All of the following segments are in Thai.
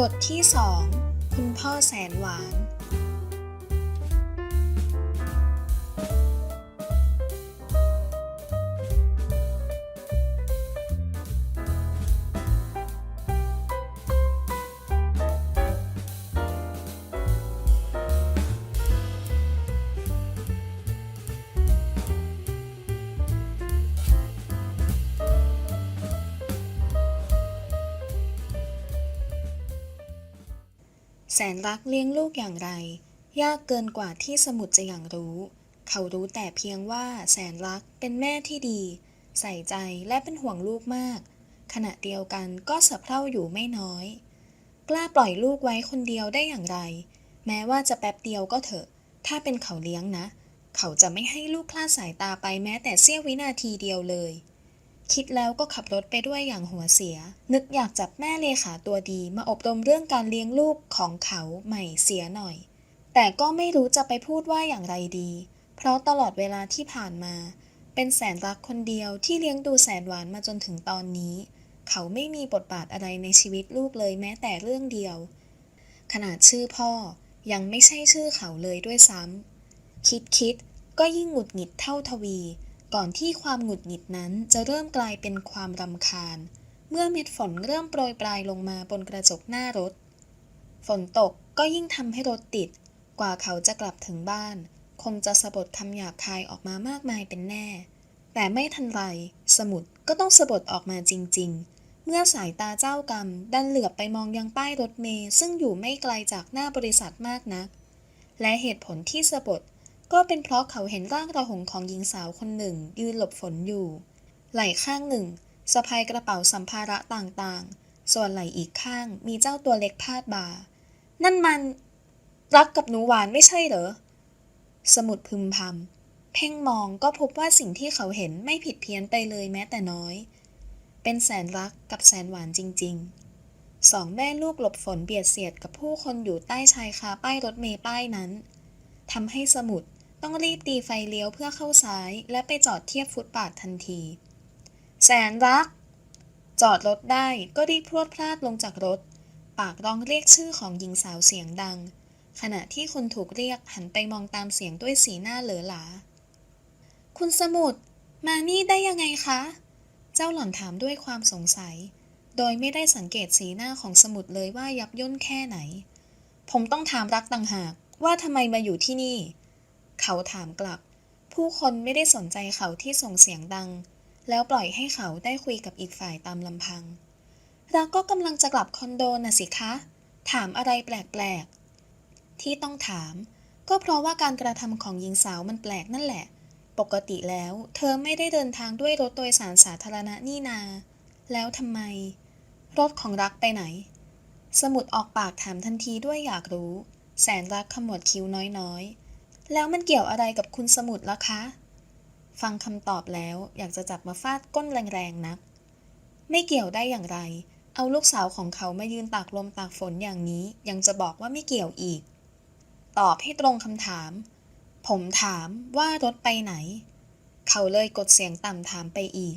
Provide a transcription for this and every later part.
บทที่สองคุณพ่อแสนหวาน สนรักเลี้ยงลูกอย่างไร ยากเกินกว่าที่สมุดจะอย่างรู้ เขารู้แต่เพียงว่าแสนรักเป็นแม่ที่ดี ใส่ใจและเป็นห่วงลูกมาก ขณะเดียวกันก็สะเพร่าอยู่ไม่น้อย กล้าปล่อยลูกไว้คนเดียวได้อย่างไร แม้ว่าจะแป๊บเดียวก็เถอะ ถ้าเป็นเขาเลี้ยงนะ เขาจะไม่ให้ลูกคลาดสายตาไปแม้แต่เสี้ยววินาทีเดียวเลย คิดแล้วก็ขับรถไปด้วยอย่างหัวเสีย นึกอยากจับแม่เลขาตัวดีมาอบรมเรื่องการเลี้ยงลูกของเขาใหม่เสียหน่อย แต่ก็ไม่รู้จะไปพูดว่าอย่างไรดี เพราะตลอดเวลาที่ผ่านมา เป็นแสนรักคนเดียวที่เลี้ยงดูแสนหวานมาจนถึงตอนนี้ เขาไม่มีบทบาทอะไรในชีวิตลูกเลยแม้แต่เรื่องเดียว ขนาดชื่อพ่อยังไม่ใช่ชื่อเขาเลยด้วยซ้ำคิดคิดๆก็ยิ่งหงุดหงิดเท่าทวี ก่อนที่ความหงุดหงิดนั้นจะเริ่มกลายเป็นความรำคาญ เมื่อเม็ดฝนเริ่มโปรยปลายลงมาบนกระจกหน้ารถ ฝนตกก็ยิ่งทำให้รถติด กว่าเขาจะกลับถึงบ้าน คงจะสะบดคำหยาบคายออกมามากมายเป็นแน่ แต่ไม่ทันไร สมุดก็ต้องสะบดออกมาจริง ๆ เมื่อสายตาเจ้ากรรมดันเหลือบไปมองยังป้ายรถเมล์ซึ่งอยู่ไม่ไกลจากหน้าบริษัทมากนัก และเหตุผลที่สะบด ก็เป็นเพราะเขาเห็นร่างระหงของหญิงสาวคนหนึ่ง ยืนหลบฝนอยู่ ไหล่ข้างหนึ่งสะพายกระเป๋าสัมภาระต่างๆ ส่วนไหล่อีกข้างมีเจ้าตัวเล็กพาดบ่า นั่นมันรักกับหนูหวานไม่ใช่เหรอ สมุดพึมพำ เพ่งมองก็พบว่าสิ่งที่เขาเห็นไม่ผิดเพี้ยนไปเลยแม้แต่น้อย เป็นแสนรักกับแสนหวานจริงๆ สองแม่ลูกหลบฝนเบียดเสียดกับผู้คนอยู่ใต้ชายคาป้ายรถเมล์ป้ายนั้นทำให้สมุด ต้องรีบตีไฟเลี้ยวเพื่อเข้าซ้าย และไปจอดเทียบฟุตบาททันที แสนรัก จอดรถได้ก็รีบพรวดพลาดลงจากรถ ปากร้องเรียกชื่อของหญิงสาวเสียงดัง ขณะที่คนถูกเรียกหันไปมองตามเสียงด้วยสีหน้าเหลือหลา คุณสมุดมานี่ได้ยังไงคะ เจ้าหล่อนถามด้วยความสงสัย โดยไม่ได้สังเกตสีหน้าของสมุดเลยว่ายับย่นแค่ไหน ผมต้องถามรักต่างหากว่าทำไมมาอยู่ที่นี่ เขาถามกลับ ผู้คนไม่ได้สนใจเขาที่ส่งเสียงดัง แล้วปล่อยให้เขาได้คุยกับอีกฝ่ายตามลำพังรักก็กำลังจะกลับคอนโดน่ะสิคะ ถามอะไรแปลกๆ ที่ต้องถาม ก็เพราะว่าการกระทำของหญิงสาวมันแปลกนั่นแหละ ปกติแล้ว เธอไม่ได้เดินทางด้วยรถโดยสารสาธารณะนี่นา แล้วทำไม รถของรักไปไหน สมุดออกปากถามทันทีด้วยอยากรู้ แสนรักขมวดคิ้วน้อยๆ แล้วมันเกี่ยวอะไรกับคุณสมุดล่ะคะ ฟังคำตอบแล้วอยากจะจับมาฟาดก้นแรงๆนัก ไม่เกี่ยวได้อย่างไร เอาลูกสาวของเขามายืนตากลมตากฝนอย่างนี้ ยังจะบอกว่าไม่เกี่ยวอีก ตอบให้ตรงคำถาม ผมถามว่ารถไปไหน เขาเลยกดเสียงต่ำถามไปอีก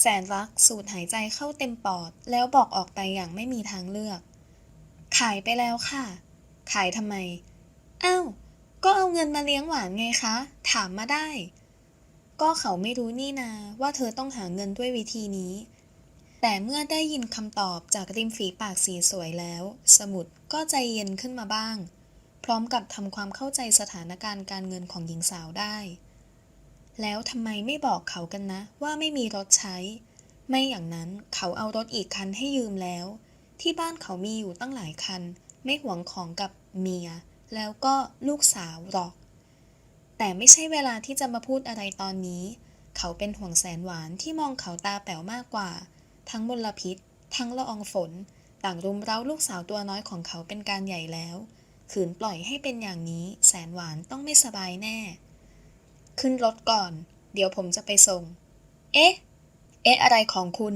แสนรักสูดหายใจเข้าเต็มปอด แล้วบอกออกไปอย่างไม่มีทางเลือก ขายไปแล้วค่ะ ขายทำไม อ้าว ก็เอาเงินมาเลี้ยงหวานไงคะ ถามมาได้ ก็เขาไม่รู้นี่นาว่าเธอต้องหาเงินด้วยวิธีนี้ แต่เมื่อได้ยินคำตอบจากริมฝีปากสีสวยแล้ว สมุดก็ใจเย็นขึ้นมาบ้าง พร้อมกับทำความเข้าใจสถานการณ์การเงินของหญิงสาวได้ แล้วทำไมไม่บอกเขากันนะ ว่าไม่มีรถใช้ ไม่อย่างนั้นเขาเอารถอีกคันให้ยืมแล้ว ที่บ้านเขามีอยู่ตั้งหลายคัน ไม่หวงของกับเมีย แล้วก็ลูกสาวหรอก แต่ไม่ใช่เวลาที่จะมาพูดอะไรตอนนี้ เขาเป็นห่วงแสนหวานที่มองเขาตาแป๋วมากกว่า ทั้งมลพิษ ทั้งละอองฝน ต่างรุมเร้าลูกสาวตัวน้อยของเขาเป็นการใหญ่แล้ว ขืนปล่อยให้เป็นอย่างนี้ แสนหวานต้องไม่สบายแน่ ขึ้นรถก่อน เดี๋ยวผมจะไปส่ง เอ๊ะ เอ๊ะอะไรของคุณ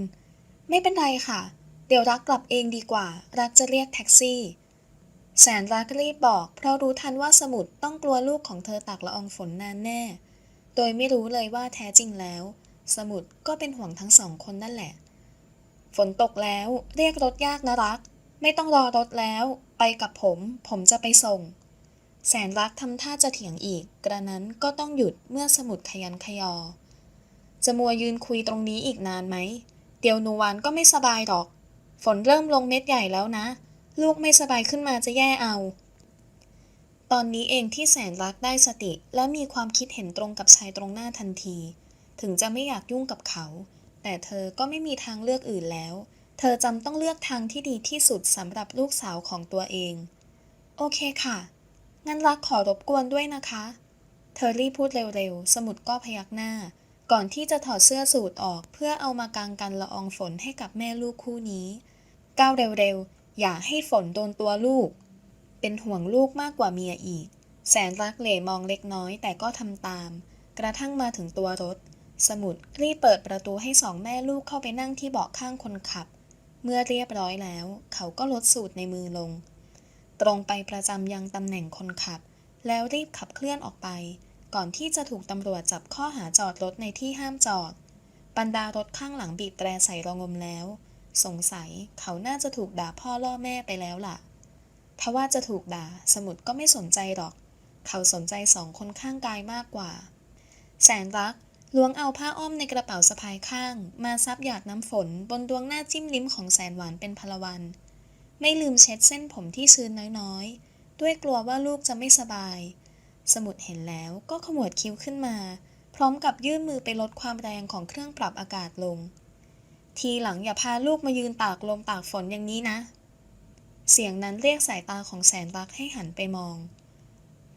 ไม่เป็นไรค่ะ เดี๋ยวรักกลับเองดีกว่า รักจะเรียกแท็กซี่ แสนรักรีบบอก เพราะรู้ทันว่าสมุดต้องกลัวลูกของเธอตากละอองฝนนานแน่ โดยไม่รู้เลยว่าแท้จริงแล้ว สมุดก็เป็นห่วงทั้งสองคนนั่นแหละ ฝนตกแล้วเรียกรถยากนะรัก ไม่ต้องรอรถแล้ว ไปกับผม ผมจะไปส่ง แสนรักทำท่าจะเถียงอีก กระนั้นก็ต้องหยุดเมื่อสมุดขยันขยอ จะมัวยืนคุยตรงนี้อีกนานไหม เดี๋ยวนูวานก็ไม่สบายหรอก ฝนเริ่มลงเม็ดใหญ่แล้วนะ ลูกไม่สบายขึ้นมาจะแย่เอา ตอนนี้เองที่แสนรักได้สติ และมีความคิดเห็นตรงกับชายตรงหน้าทันที ถึงจะไม่อยากยุ่งกับเขา แต่เธอก็ไม่มีทางเลือกอื่นแล้ว เธอจำต้องเลือกทางที่ดีที่สุดสำหรับลูกสาวของตัวเอง โอเคค่ะ งั้นรักขอรบกวนด้วยนะคะ เธอรีบพูดเร็วๆ สมุดก็พยักหน้า ก่อนที่จะถอดเสื้อสูทออก เพื่อเอามากางกันละอองฝนให้กับแม่ลูกคู่นี้ ก้าวเร็วๆ อย่าให้ฝนโดนตัวลูก เป็นห่วงลูกมากกว่าเมียอีก แสนรักเหล่มองเล็กน้อยแต่ก็ทำตาม กระทั่งมาถึงตัวรถ สมุดรีบเปิดประตูให้สองแม่ลูกเข้าไปนั่งที่เบาะข้างคนขับ เมื่อเรียบร้อยแล้ว เขาก็ลดสูตรในมือลง ตรงไปประจำยังตำแหน่งคนขับ แล้วรีบขับเคลื่อนออกไป ก่อนที่จะถูกตำรวจจับข้อหาจอดรถในที่ห้ามจอดบรรดารถข้างหลังบีบแตรใส่ระงมแล้ว สงสัยเขาน่าจะถูกด่าพ่อล่อแม่ไปแล้วล่ะทว่าจะถูกด่าสมุดก็ไม่สนใจหรอก เขาสนใจสองคนข้างกายมากกว่า แสนรักล้วงเอาผ้าอ้อมในกระเป๋าสะพายข้าง มาซับหยาดน้ำฝนบนดวงหน้าจิ้มลิ้มของแสนหวานเป็นพลวัน ไม่ลืมเช็ดเส้นผมที่ชื้นน้อยๆ ด้วยกลัวว่าลูกจะไม่สบาย สมุดเห็นแล้วก็ขมวดคิ้วขึ้นมา พร้อมกับยื่นมือไปลดความแรงของเครื่องปรับอากาศลง ทีหลังอย่าพาลูกมายืนตากลมตากฝนอย่างนี้นะ เสียงนั้นเรียกสายตาของแสนรักให้หันไปมอง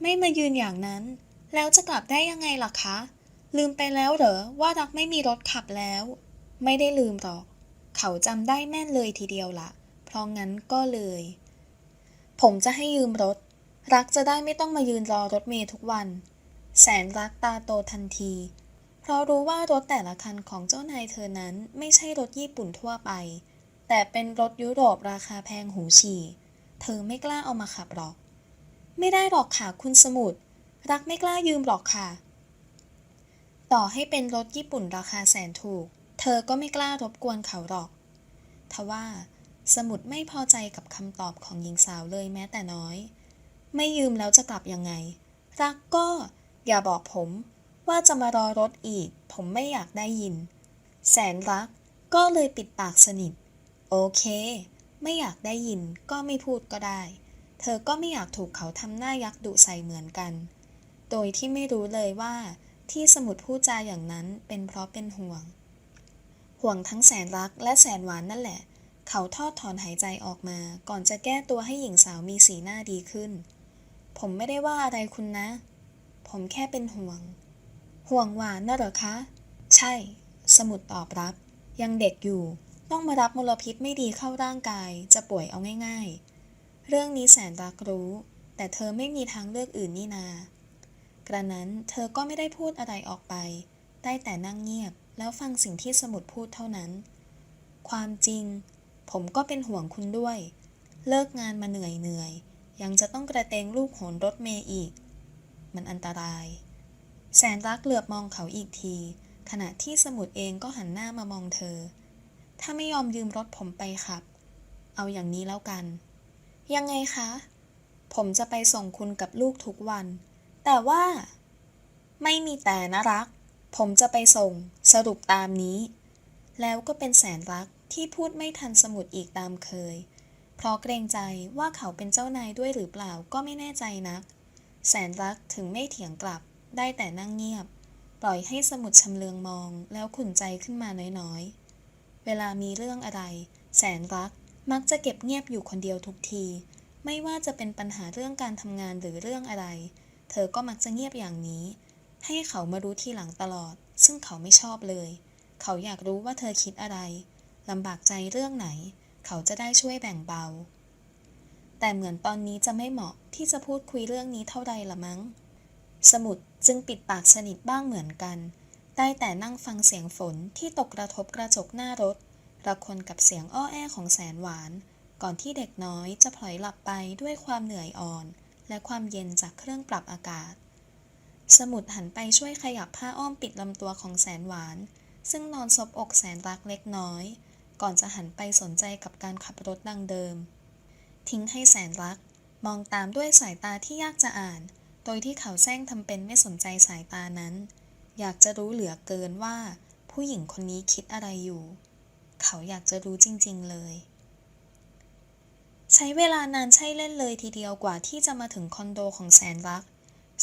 ไม่มายืนอย่างนั้น แล้วจะกลับได้ยังไงล่ะคะ ลืมไปแล้วเหรอว่ารักไม่มีรถขับแล้ว ไม่ได้ลืมหรอก เขาจำได้แม่นเลยทีเดียวละเพราะงั้นก็เลย ผมจะให้ยืมรถ รักจะได้ไม่ต้องมายืนรอรถเมล์ทุกวัน แสนรักตาโตทันที เพราะรู้ว่ารถแต่ละคันของเจ้านายเธอนั้นไม่ใช่รถญี่ปุ่นทั่วไป แต่เป็นรถยุโรปราคาแพงหูฉี่ เธอไม่กล้าเอามาขับหรอก ไม่ได้หรอกค่ะคุณสมุทรรักไม่กล้ายืมหรอกค่ะ ต่อให้เป็นรถญี่ปุ่นราคาแสนถูก เธอก็ไม่กล้ารบกวนเขาหรอกทว่าสมุดไม่พอใจกับคำตอบของหญิงสาวเลยแม้แต่น้อย ไม่ยืมแล้วจะกลับยังไง รักก็อย่าบอกผม ว่าจะมารอรถอีก ผมไม่อยากได้ยิน แสนรัก ก็เลยปิดปากสนิท โอเค ไม่อยากได้ยินก็ไม่พูดก็ได้ เธอก็ไม่อยากถูกเขาทำหน้ายักษ์ดุใส่เหมือนกัน โดยที่ไม่รู้เลยว่า ที่สมุดพูดจาอย่างนั้นเป็นเพราะเป็นห่วง ห่วงทั้งแสนรักและแสนหวานนั่นแหละ เขาทอดถอนหายใจออกมา ก่อนจะแก้ตัวให้หญิงสาวมีสีหน้าดีขึ้น ผมไม่ได้ว่าอะไรคุณนะ ผมแค่เป็นห่วง ห่วงหวานน่ะเหรอคะ ใช่ สมุดตอบรับ ยังเด็กอยู่ ต้องมารับมลพิษไม่ดีเข้าร่างกาย จะป่วยเอาง่าย ๆ เรื่องนี้แสนรักรู้ แต่เธอไม่มีทางเลือกอื่นนี่นา กระนั้นเธอก็ไม่ได้พูดอะไรออกไป ได้แต่นั่งเงียบ แล้วฟังสิ่งที่สมุดพูดเท่านั้น ความจริง ผมก็เป็นห่วงคุณด้วย เลิกงานมาเหนื่อยเหนื่อยยังจะต้องกระเตงลูกโหนรถเมย์อีก มันอันตราย แสนรักเหลือบมองเขาอีกที ขณะที่สมุดเองก็หันหน้ามามองเธอ ถ้าไม่ยอมยืมรถผมไปขับ เอาอย่างนี้แล้วกัน ยังไงคะ ผมจะไปส่งคุณกับลูกทุกวัน แต่ว่า ไม่มีแต่นะรัก ผมจะไปส่ง สรุปตามนี้ แล้วก็เป็นแสนรักที่พูดไม่ทันสมุดอีกตามเคย เพราะเกรงใจว่าเขาเป็นเจ้านายด้วยหรือเปล่าก็ไม่แน่ใจนัก แสนรักถึงไม่เถียงกลับ ได้แต่นั่งเงียบ ปล่อยให้สมุดชำเลืองมองแล้วขุนใจขึ้นมาน้อยๆ เวลามีเรื่องอะไร แสนรักมักจะเก็บเงียบอยู่คนเดียวทุกที ไม่ว่าจะเป็นปัญหาเรื่องการทำงานหรือเรื่องอะไร เธอก็มักจะเงียบอย่างนี้ ให้เขามารู้ทีหลังตลอด ซึ่งเขาไม่ชอบเลย เขาอยากรู้ว่าเธอคิดอะไรลำบากใจเรื่องไหน เขาจะได้ช่วยแบ่งเบา แต่เหมือนตอนนี้จะไม่เหมาะที่จะพูดคุยเรื่องนี้เท่าใดละมั้ง สมุด จึงปิดปากสนิทบ้างเหมือนกัน ได้แต่นั่งฟังเสียงฝนที่ตกกระทบกระจกหน้ารถระคนกับเสียงอ้อแอของแสนหวาน ก่อนที่เด็กน้อยจะพลอยหลับไปด้วยความเหนื่อยอ่อน และความเย็นจากเครื่องปรับอากาศ สมุดหันไปช่วยขยับผ้าอ้อมปิดลำตัวของแสนหวาน ซึ่งนอนซบอกแสนรักเล็กน้อย ก่อนจะหันไปสนใจกับการขับรถดังเดิม ทิ้งให้แสนรัก มองตามด้วยสายตาที่ยากจะอ่าน โดยที่เขาแซงทำเป็นไม่สนใจสายตานั้น อยากจะรู้เหลือเกินว่า ผู้หญิงคนนี้คิดอะไรอยู่ เขาอยากจะรู้จริง ๆ เลย ใช้เวลานานใช่เล่นเลยทีเดียวกว่าที่จะมาถึงคอนโดของแสนรัก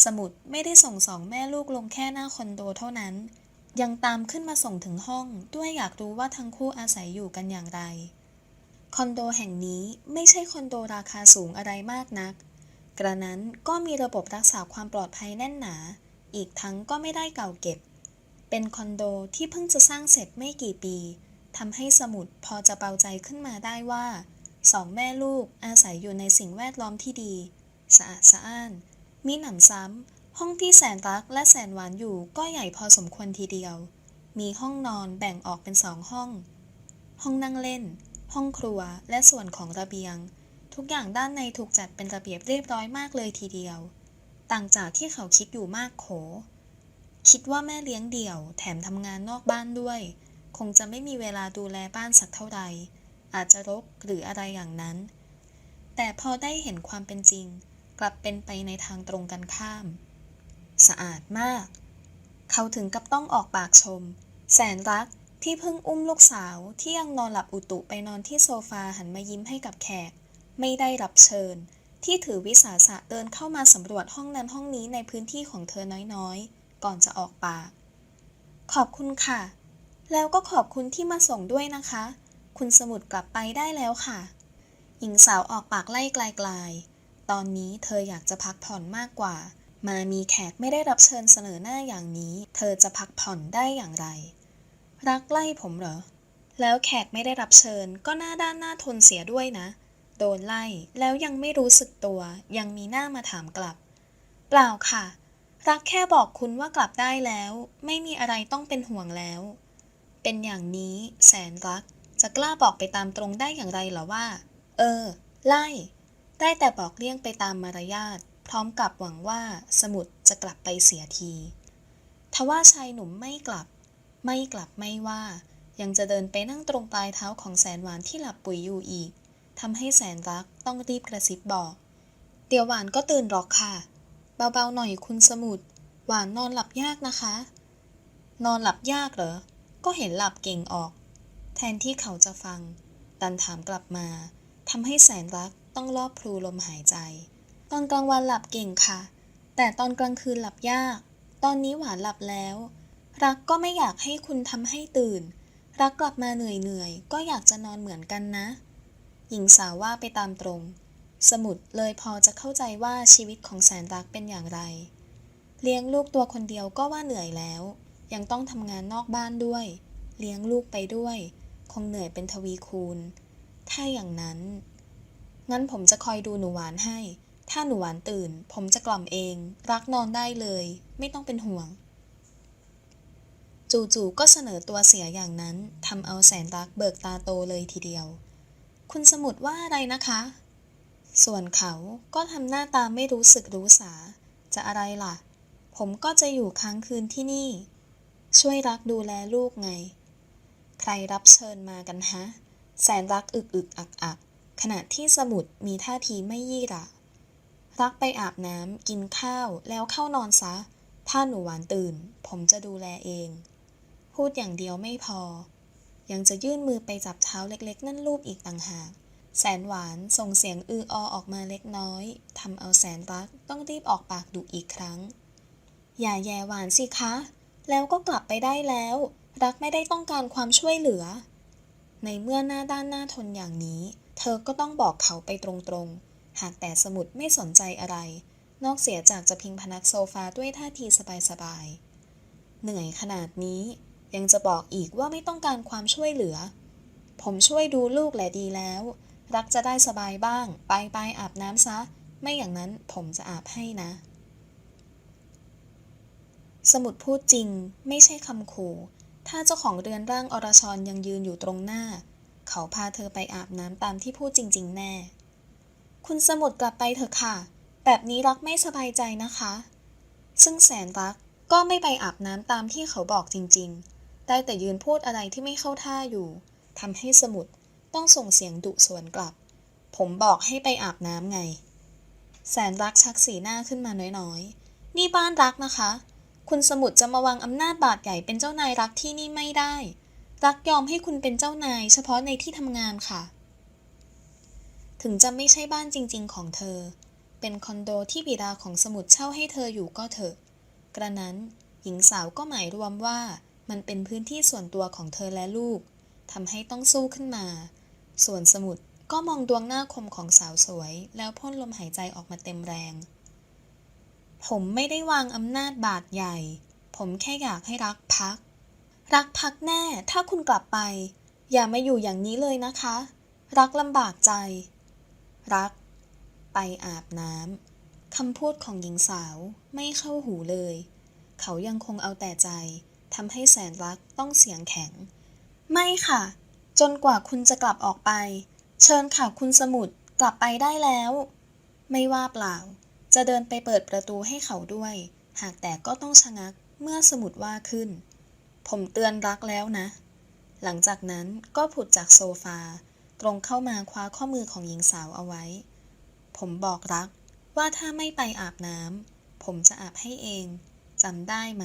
สมุดไม่ได้ส่งสองแม่ลูกลงแค่หน้าคอนโดเท่านั้น ยังตามขึ้นมาส่งถึงห้องด้วยอยากรู้ว่าทั้งคู่อาศัยอยู่กันอย่างไร คอนโดแห่งนี้ไม่ใช่คอนโดราคาสูงอะไรมากนัก กระนั้นก็มีระบบรักษาความปลอดภัยแน่นหนา อีกทั้งก็ไม่ได้เก่าเก็บ เป็นคอนโดที่เพิ่งจะสร้างเสร็จไม่กี่ปีทำให้สมุดพอจะเบาใจขึ้นมาได้ว่าสองแม่ลูกอาศัยอยู่ในสิ่งแวดล้อมที่ดี สะอาดสะอ้าน มีหนำซ้ำ ห้องที่แสนรักและแสนหวานอยู่ก็ใหญ่พอสมควรทีเดียว มีห้องนอนแบ่งออกเป็นสองห้อง ห้องนั่งเล่น ห้องครัวและส่วนของระเบียง ทุกอย่างด้านในถูกจัดเป็นระเบียบเรียบร้อยมากเลยทีเดียว ต่างจากที่เขาคิดอยู่มากโข คิดว่าแม่เลี้ยงเดี่ยว แถมทำงานนอกบ้านด้วย คงจะไม่มีเวลาดูแลบ้านสักเท่าใด อาจจะรกหรืออะไรอย่างนั้น แต่พอได้เห็นความเป็นจริง กลับเป็นไปในทางตรงกันข้าม สะอาดมาก เขาถึงกับต้องออกปากชม แสนรักที่เพิ่งอุ้มลูกสาวที่ยังนอนหลับอุตุไปนอนที่โซฟาหันมายิ้มให้กับแขก ไม่ได้รับเชิญ ที่ถือวิสาสะเดินเข้ามาสำรวจห้องนั้นห้องนี้ในพื้นที่ของเธอน้อยๆ ก่อนจะออกปาก ขอบคุณค่ะ แล้วก็ขอบคุณที่มาส่งด้วยนะคะ คุณสมุดกลับไปได้แล้วค่ะ หญิงสาวออกปากไล่ไกลๆ ตอนนี้เธออยากจะพักผ่อนมากกว่า มามีแขกไม่ได้รับเชิญเสนอหน้าอย่างนี้ เธอจะพักผ่อนได้อย่างไร รักไล่ผมเหรอแล้วแขกไม่ได้รับเชิญก็หน้าด้านหน้าทนเสียด้วยนะ โดนไล่ แล้วยังไม่รู้สึกตัว ยังมีหน้ามาถามกลับ เปล่าค่ะ รักแค่บอกคุณว่ากลับได้แล้ว ไม่มีอะไรต้องเป็นห่วงแล้ว เป็นอย่างนี้แสนรัก จะกล้าบอกไปตามตรงได้อย่างไรหรอว่า เออ ไล่ ได้แต่บอกเลี่ยงไปตามมารยาท พร้อมกับหวังว่าสมุดจะกลับไปเสียทีทว่าชายหนุ่มไม่กลับ ไม่กลับไม่ว่า ยังจะเดินไปนั่งตรงปลายเท้าของแสนหวานที่หลับปุ๋ยอยู่อีก ทำให้แสนรักต้องรีบกระซิบบอก เดี๋ยวหวานก็ตื่นหรอกค่ะ เบาๆหน่อยคุณสมุด หวานนอนหลับยากนะคะ นอนหลับยากเหรอ ก็เห็นหลับเก่งออก แทนที่เขาจะฟัง ดันถามกลับมาทำให้แสนรักต้องรอบพลูลมหายใจ ตอนกลางวันหลับเก่งค่ะ แต่ตอนกลางคืนหลับยาก ตอนนี้หวานหลับแล้ว รักก็ไม่อยากให้คุณทำให้ตื่น รักกลับมาเหนื่อยๆ ก็อยากจะนอนเหมือนกันนะ หญิงสาวว่าไปตามตรง สมุดเลยพอจะเข้าใจว่าชีวิตของแสนรักเป็นอย่างไร เลี้ยงลูกตัวคนเดียวก็ว่าเหนื่อยแล้ว ยังต้องทำงานนอกบ้านด้วย เลี้ยงลูกไปด้วย คงเหนื่อยเป็นทวีคูณ ถ้าอย่างนั้น งั้นผมจะคอยดูหนูหวานให้ ถ้าหนูหวานตื่น ผมจะกล่อมเอง รักนอนได้เลย ไม่ต้องเป็นห่วงจู่ๆก็เสนอตัวเสียอย่างนั้นทำเอาแสนรักเบิกตาโตเลยทีเดียว คุณสมุดว่าอะไรนะคะ ส่วนเขาก็ทำหน้าตาไม่รู้สึกรู้สา จะอะไรล่ะ ผมก็จะอยู่ค้างคืนที่นี่ ช่วยรักดูแลลูกไง ใครรับเชิญมากันฮะ แสนรักอึกอึกอักอักขณะที่สมุดมีท่าทีไม่ยี่ระรักไปอาบน้ำกินข้าวแล้วเข้านอนซะ ถ้าหนูหวานตื่น ผมจะดูแลเอง พูดอย่างเดียวไม่พอ ยังจะยื่นมือไปจับเท้าเล็กๆ นั่นรูปอีกต่างหาก แสนหวานส่งเสียงอืออออกมาเล็กน้อยทำเอาแสนรักต้องรีบออกปากดุอีกครั้ง อย่าแย่หวานสิคะ แล้วก็กลับไปได้แล้ว รักไม่ได้ต้องการความช่วยเหลือ ในเมื่อหน้าด้านหน้าทนอย่างนี้ เธอก็ต้องบอกเขาไปตรงๆ หากแต่สมุดไม่สนใจอะไร นอกเสียจากจะพิงพนักโซฟาด้วยท่าทีสบายๆเหนื่อยขนาดนี้ ยังจะบอกอีกว่าไม่ต้องการความช่วยเหลือ ผมช่วยดูลูกแหละดีแล้ว รักจะได้สบายบ้าง ไปไปอาบน้ำซะ ไม่อย่างนั้นผมจะอาบให้นะ สมุดพูดจริงไม่ใช่คำขู่ ถ้าเจ้าของเรือนร่างอรชรยังยืนอยู่ตรงหน้า เขาพาเธอไปอาบน้ำตามที่พูดจริง ๆ แน่ คุณสมุดกลับไปเถอะค่ะ แบบนี้รักไม่สบายใจนะคะ ซึ่งแสนรักก็ไม่ไปอาบน้ำตามที่เขาบอกจริง ๆ ได้แต่ยืนพูดอะไรที่ไม่เข้าท่าอยู่ทำให้สมุดต้องส่งเสียงดุสวนกลับ ผมบอกให้ไปอาบน้ำไง แสนรักชักสีหน้าขึ้นมาน้อยๆ นี่บ้านรักนะคะ คุณสมุทรจะมาวางอำนาจบาดใหญ่เป็นเจ้านายรักที่นี่ไม่ได้ รักยอมให้คุณเป็นเจ้านาย เฉพาะในที่ทำงานค่ะ ถึงจะไม่ใช่บ้านจริง ๆ ของเธอ เป็นคอนโดที่บิดาของสมุทรเช่าให้เธออยู่ก็เถอะ กระนั้นหญิงสาวก็หมายรวมว่า มันเป็นพื้นที่ส่วนตัวของเธอและลูกทำให้ต้องสู้ขึ้นมา ส่วนสมุทรก็มองดวงหน้าคมของสาวสวย แล้วพ่นลมหายใจออกมาเต็มแรง ผมไม่ได้วางอำนาจบาดใหญ่ ผมแค่อยากให้รักพัก รักพักแน่ ถ้าคุณกลับไป อย่ามาอยู่อย่างนี้เลยนะคะ รักลำบากใจ รัก ไปอาบน้ำคำพูดของหญิงสาวไม่เข้าหูเลย เขายังคงเอาแต่ใจ ทำให้แสนรักต้องเสียงแข็ง ไม่ค่ะ จนกว่าคุณจะกลับออกไป เชิญค่ะคุณสมุทรกลับไปได้แล้ว ไม่ว่าเปล่า จะเดินไปเปิดประตูให้เขาด้วย หากแต่ก็ต้องชะงักเมื่อสมุทรว่าขึ้น ผมเตือนรักแล้วนะ หลังจากนั้นก็ผุดจากโซฟา ตรงเข้ามาคว้าข้อมือของหญิงสาวเอาไว้ ผมบอกรักว่าถ้าไม่ไปอาบน้ำผมจะอาบให้เองจำได้ไหม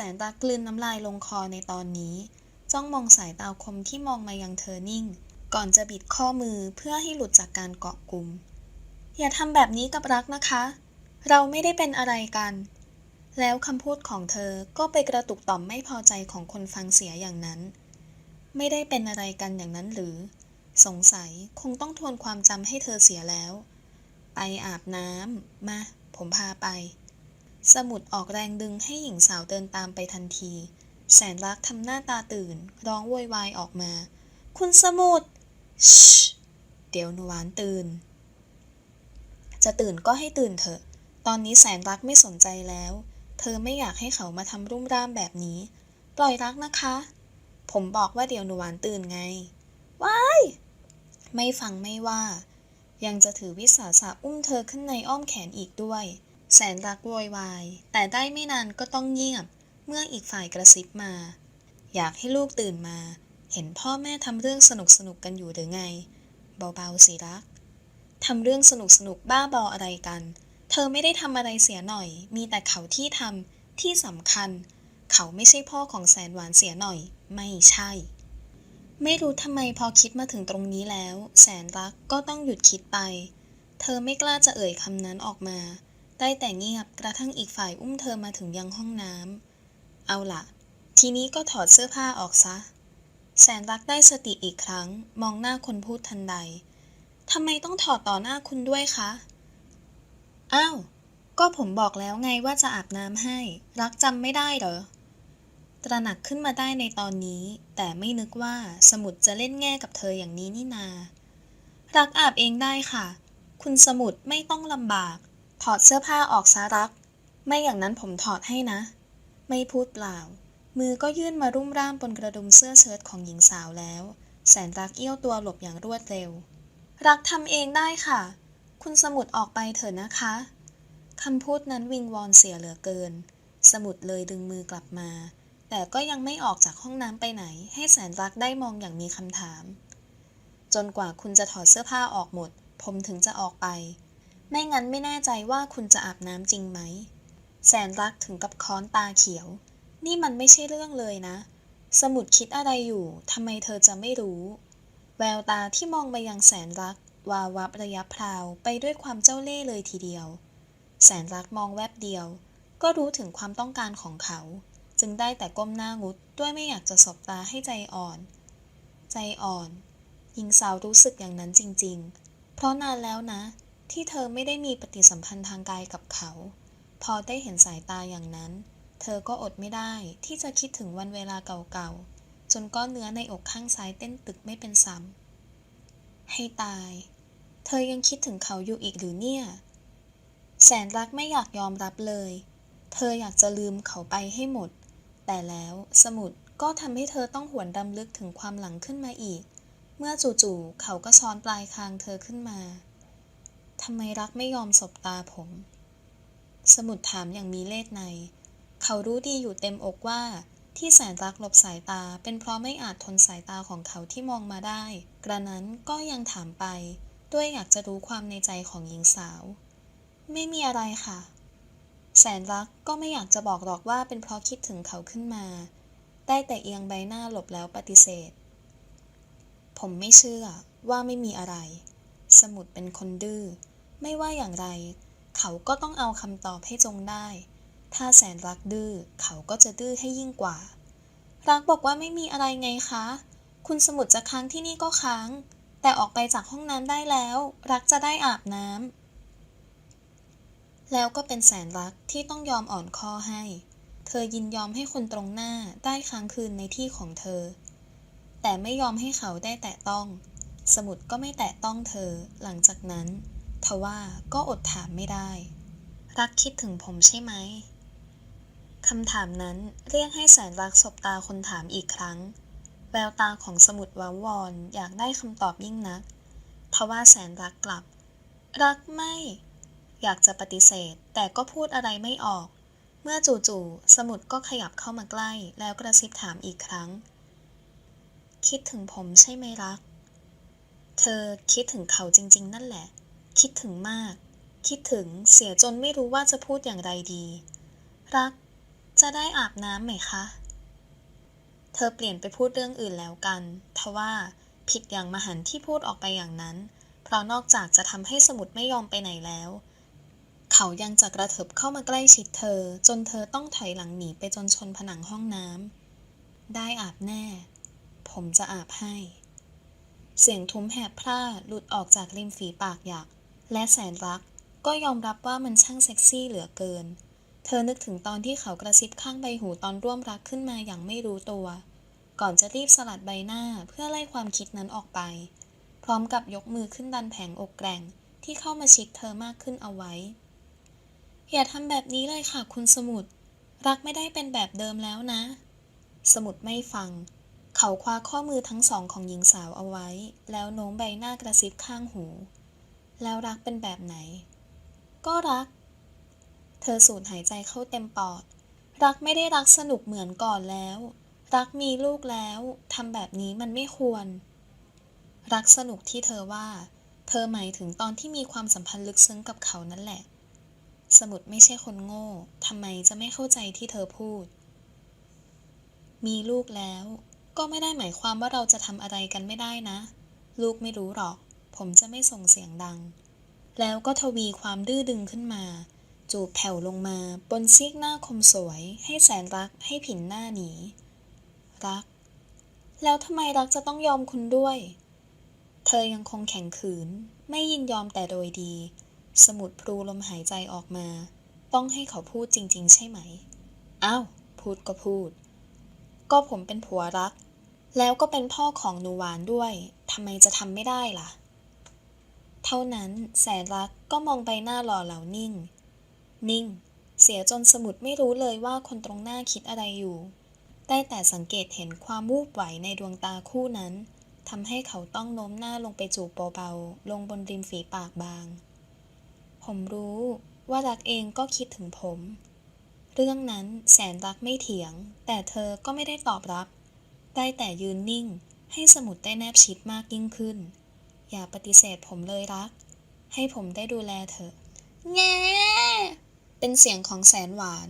สนรักกลืนน้ำลายลงคอในตอนนี้ จ้องมองสายตาคมที่มองมายังเธอนิ่ง ก่อนจะบิดข้อมือเพื่อให้หลุดจากการเกาะกลุ่ม อย่าทำแบบนี้กับรักนะคะ เราไม่ได้เป็นอะไรกัน แล้วคำพูดของเธอก็ไปกระตุกต่อมไม่พอใจของคนฟังเสียอย่างนั้น ไม่ได้เป็นอะไรกันอย่างนั้นหรือ สงสัยคงต้องทวนความจำให้เธอเสียแล้ว ไปอาบน้ำมา ผมพาไป สมุดออกแรงดึงให้หญิงสาวเดินตามไปทันที แสนรักทำหน้าตาตื่น ร้องโวยวายออกมา คุณสมุดชเดี๋ยวหนูหวานตื่น จะตื่นก็ให้ตื่นเถอะ ตอนนี้แสนรักไม่สนใจแล้ว เธอไม่อยากให้เขามาทำรุ่มร่ามแบบนี้ ปล่อยรักนะคะ ผมบอกว่าเดี๋ยวหนูหวานตื่นไง ว้าย ไม่ฟังไม่ว่า ยังจะถือวิสาสะอุ้มเธอขึ้นในอ้อมแขนอีกด้วย แสนรักโวยวาย แต่ได้ไม่นานก็ต้องเงียบ เมื่ออีกฝ่ายกระซิบมา อยากให้ลูกตื่นมา เห็นพ่อแม่ทำเรื่องสนุกสนุกกันอยู่หรือไง เบาๆสิรักทำเรื่องสนุกสนุกบ้าบออะไรกัน เธอไม่ได้ทำอะไรเสียหน่อย มีแต่เขาที่ทำที่สำคัญ เขาไม่ใช่พ่อของแสนหวานเสียหน่อย ไม่ใช่ ไม่รู้ทำไมพอคิดมาถึงตรงนี้แล้ว แสนรักก็ต้องหยุดคิดไป เธอไม่กล้าจะเอ่ยคำนั้นออกมา ได้แต่เงียบกระทั่งอีกฝ่ายอุ้มเธอมาถึงยังห้องน้ำ เอาล่ะทีนี้ก็ถอดเสื้อผ้าออกซะ แสนรักได้สติอีกครั้ง มองหน้าคนพูดทันใด ทำไมต้องถอดต่อหน้าคุณด้วยคะ อ้าว ก็ผมบอกแล้วไงว่าจะอาบน้ำให้ รักจำไม่ได้เหรอ ตระหนักขึ้นมาได้ในตอนนี้ แต่ไม่นึกว่าสมุดจะเล่นแง่กับเธออย่างนี้นี่นา รักอาบเองได้ค่ะ คุณสมุดไม่ต้องลำบาก ถอดเสื้อผ้าออกซะรัก ไม่อย่างนั้นผมถอดให้นะ ไม่พูดเปล่า มือก็ยื่นมารุ่มร่ามบนกระดุมเสื้อเชิ้ตของหญิงสาวแล้ว แสนรักเอี้ยวตัวหลบอย่างรวดเร็ว รักทำเองได้ค่ะ คุณสมุดออกไปเถอะนะคะคำพูดนั้นวิงวอนเสียเหลือเกิน สมุดเลยดึงมือกลับมา แต่ก็ยังไม่ออกจากห้องน้ำไปไหน ให้แสนรักได้มองอย่างมีคำถาม จนกว่าคุณจะถอดเสื้อผ้าออกหมด ผมถึงจะออกไป ไม่งั้นไม่แน่ใจว่าคุณจะอาบน้ำจริงไหม แสนรักถึงกับค้อนตาเขียว นี่มันไม่ใช่เรื่องเลยนะ สมุดคิดอะไรอยู่ทำไมเธอจะไม่รู้ แววตาที่มองมายังแสนรัก วาวับระยับพราวไปด้วยความเจ้าเล่ห์เลยทีเดียว แสนรักมองแวบเดียว ก็รู้ถึงความต้องการของเขา จึงได้แต่ก้มหน้างุดด้วยไม่อยากจะสบตาให้ใจอ่อน ใจอ่อนหญิงสาวรู้สึกอย่างนั้นจริง ๆ เพราะนานแล้วนะ ที่เธอไม่ได้มีปฏิสัมพันธ์ทางกายกับเขา พอได้เห็นสายตาอย่างนั้น เธอก็อดไม่ได้ที่จะคิดถึงวันเวลาเก่าๆ จนก้อนเนื้อในอกข้างซ้ายเต้นตึกไม่เป็นซ้ำให้ตาย เธอยังคิดถึงเขาอยู่อีกหรือเนี่ย แสนรักไม่อยากยอมรับเลย เธออยากจะลืมเขาไปให้หมด แต่แล้วสมุดก็ทำให้เธอต้องหวนรำลึกถึงความหลังขึ้นมาอีก เมื่อจู่ๆเขาก็ซ้อนปลายคางเธอขึ้นมา ทำไมรักไม่ยอมสบตาผม สมุดถามอย่างมีเล่ห์ใน เขารู้ดีอยู่เต็มอกว่าที่แสนรักหลบสายตาเป็นเพราะไม่อาจทนสายตาของเขาที่มองมาได้ กระนั้นก็ยังถามไป ด้วยอยากจะรู้ความในใจของหญิงสาว ไม่มีอะไรค่ะ แสนรักก็ไม่อยากจะบอกหรอกว่าเป็นเพราะคิดถึงเขาขึ้นมา ได้แต่เอียงใบหน้าหลบแล้วปฏิเสธ ผมไม่เชื่อว่าไม่มีอะไร สมุดเป็นคนดื้อ ไม่ว่าอย่างไร เขาก็ต้องเอาคำตอบให้จงได้ ถ้าแสนรักดื้อเขาก็จะดื้อให้ยิ่งกว่า รักบอกว่าไม่มีอะไรไงคะ คุณสมุดจะค้างที่นี่ก็ค้าง แต่ออกไปจากห้องน้ำได้แล้ว รักจะได้อาบน้ำแล้วก็เป็นแสนรักที่ต้องยอมอ่อนข้อให้ เธอยินยอมให้คนตรงหน้าได้ค้างคืนในที่ของเธอ แต่ไม่ยอมให้เขาได้แตะต้อง สมุดก็ไม่แตะต้องเธอหลังจากนั้น ทว่าก็อดถามไม่ได้ รักคิดถึงผมใช่ไหมคำถามนั้นเรียกให้แสนรักสบตาคนถามอีกครั้ง แววตาของสมุดว้าวอนอยากได้คำตอบยิ่งนักทว่าแสนรักกลับ รักไม่ อยากจะปฏิเสธ แต่ก็พูดอะไรไม่ออก เมื่อจู่ๆสมุดก็ขยับเข้ามาใกล้ แล้วกระซิบถามอีกครั้ง คิดถึงผมใช่ไหมรัก เธอคิดถึงเขาจริง ๆ นั่นแหละ คิดถึงมาก คิดถึงเสียจนไม่รู้ว่าจะพูดอย่างไรดี รัก จะได้อาบน้ำไหมคะ เธอเปลี่ยนไปพูดเรื่องอื่นแล้วกันทว่าผิดอย่างมหันที่พูดออกไปอย่างนั้น เพราะนอกจากจะทำให้สมุดไม่ยอมไปไหนแล้ว เขายังจะกระเถิบเข้ามาใกล้ชิดเธอ จนเธอต้องถอยหลังหนีไปจนชนผนังห้องน้ำได้อาบแน่ ผมจะอาบให้ เสียงทุ้มแหบพร่าหลุดออกจากริมฝีปากหยัก และแสนรักก็ยอมรับว่ามันช่างเซ็กซี่เหลือเกิน เธอนึกถึงตอนที่เขากระซิบข้างใบหูตอนร่วมรักขึ้นมาอย่างไม่รู้ตัว ก่อนจะรีบสลัดใบหน้าเพื่อไล่ความคิดนั้นออกไป พร้อมกับยกมือขึ้นดันแผงอกแกร่งที่เข้ามาชิดเธอมากขึ้นเอาไว้ อย่าทำแบบนี้เลยค่ะคุณสมุด รักไม่ได้เป็นแบบเดิมแล้วนะ สมุดไม่ฟัง เขาคว้าข้อมือทั้งสองของหญิงสาวเอาไว้ แล้วโน้มใบหน้ากระซิบข้างหู แล้วรักเป็นแบบไหน ก็รัก เธอสูดหายใจเข้าเต็มปอด รักไม่ได้รักสนุกเหมือนก่อนแล้ว รักมีลูกแล้วทำแบบนี้มันไม่ควร รักสนุกที่เธอว่า เธอหมายถึงตอนที่มีความสัมพันธ์ลึกซึ้งกับเขานั่นแหละ สมุดไม่ใช่คนโง่ทำไมจะไม่เข้าใจที่เธอพูด มีลูกแล้ว ก็ไม่ได้หมายความว่าเราจะทำอะไรกันไม่ได้นะ ลูกไม่รู้หรอก ผมจะไม่ส่งเสียงดัง แล้วก็ทวีความดื้อดึงขึ้นมา จูบแผ่วลงมาบนซีกหน้าคมสวย ให้แสนรักให้ผินหน้าหนี รัก แล้วทำไมรักจะต้องยอมคุณด้วย เธอยังคงแข็งขืน ไม่ยินยอมแต่โดยดี สมุดพลูลมหายใจออกมา ต้องให้เขาพูดจริง ๆ ใช่ไหม อ้าว พูดก็พูด ก็ผมเป็นผัวรักแล้วก็เป็นพ่อของหนูหวานด้วย ทำไมจะทำไม่ได้ล่ะ ท่านั้นแสนรักก็มองใบหน้าหล่อเหลานิ่ง นิ่ง เสียจนสมุดไม่รู้เลยว่าคนตรงหน้าคิดอะไรอยู่ ได้แต่สังเกตเห็นความวูบไหวในดวงตาคู่นั้นทำให้เขาต้องโน้มหน้าลงไปจูบเบาๆ ลงบนริมฝีปากบาง ผมรู้ว่ารักเองก็คิดถึงผม เรื่องนั้นแสนรักไม่เถียง แต่เธอก็ไม่ได้ตอบรับ ได้แต่ยืนนิ่ง ให้สมุดได้แนบชิดมากยิ่งขึ้น อย่าปฏิเสธผมเลยรัก ให้ผมได้ดูแลเธอแง่เป็นเสียงของแสนหวาน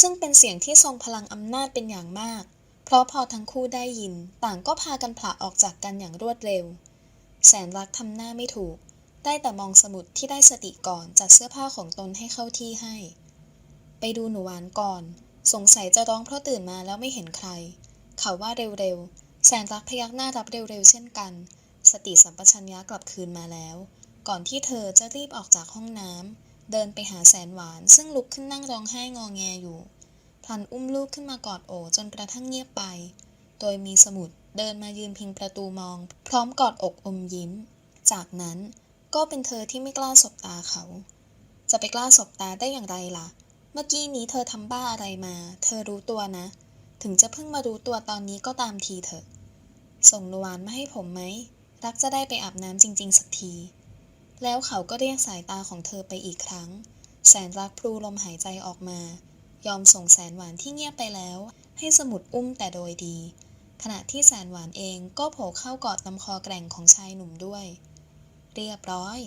ซึ่งเป็นเสียงที่ทรงพลังอำนาจเป็นอย่างมาก เพราะพอทั้งคู่ได้ยิน ต่างก็พากันผละออกจากกันอย่างรวดเร็ว แสนรักทำหน้าไม่ถูก ได้แต่มองสมุดที่ได้สติก่อนจัดเสื้อผ้าของตนให้เข้าที่ให้ ไปดูหนูหวานก่อน สงสัยจะร้องเพราะตื่นมาแล้วไม่เห็นใคร เขาว่าเร็วๆ แสนรักพยักหน้ารับเร็วๆเช่นกัน สติสัมปชัญญะกลับคืนมาแล้ว ก่อนที่เธอจะรีบออกจากห้องน้ำเดินไปหาแสนหวาน ซึ่งลุกขึ้นนั่งร้องไห้งอแงอยู่พลันอุ้มลูกขึ้นมากอดโอจนกระทั่งเงียบไป โดยมีสมุดเดินมายืนพิงประตูมอง พร้อมกอดอกอมยิ้ม จากนั้นก็เป็นเธอที่ไม่กล้าสบตาเขา จะไปกล้าสบตาได้อย่างไรล่ะ เมื่อกี้นี้เธอทำบ้าอะไรมา เธอรู้ตัวนะ ถึงจะเพิ่งมารู้ตัวตอนนี้ก็ตามทีเถอะ ส่งนวานมาให้ผมไหม รักจะได้ไปอาบน้ำจริง ๆ สักที แล้วเขาก็เรียกสายตาของเธอไปอีกครั้ง แสนรักพลูลมหายใจออกมา ยอมส่งแสนหวานที่เงียบไปแล้ว ให้สมุดอุ้มแต่โดยดี ขณะที่แสนหวานเองก็โผล่เข้ากอดลำคอแกร่งของชายหนุ่มด้วย เรียบร้อย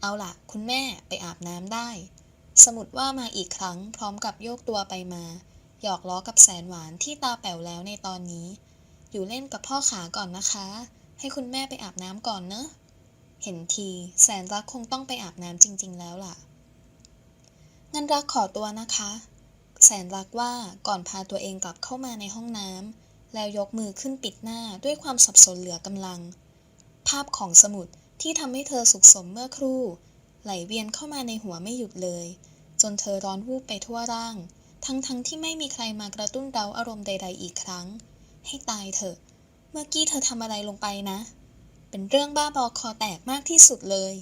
เอาล่ะคุณแม่ไปอาบน้ำได้ สมุดว่ามาอีกครั้ง พร้อมกับโยกตัวไปมา หยอกล้อกับแสนหวานที่ตาแป๋วแล้วในตอนนี้ อยู่เล่นกับพ่อขาก่อนนะคะ ให้คุณแม่ไปอาบน้ำก่อนเนอะ เห็นทีแสนรักคงต้องไปอาบน้ำจริง ๆ แล้วล่ะ งั้นรักขอตัวนะคะ แสนรักว่าก่อนพาตัวเองกลับเข้ามาในห้องน้ำแล้วยกมือขึ้นปิดหน้าด้วยความสับสนเหลือกำลัง ภาพของสมุดที่ทำให้เธอสุขสมเมื่อครู่ ไหลเวียนเข้ามาในหัวไม่หยุดเลย จนเธอร้อนวูบไปทั่วร่าง ทั้งๆทที่ไม่มีใครมากระตุ้นเร้าอารมณ์ใด ๆ อีกครั้ง ให้ตายเถอะ เมื่อกี้เธอทำอะไรลงไปนะ เป็นเรื่องบ้าบอคอแตกมากที่สุดเลย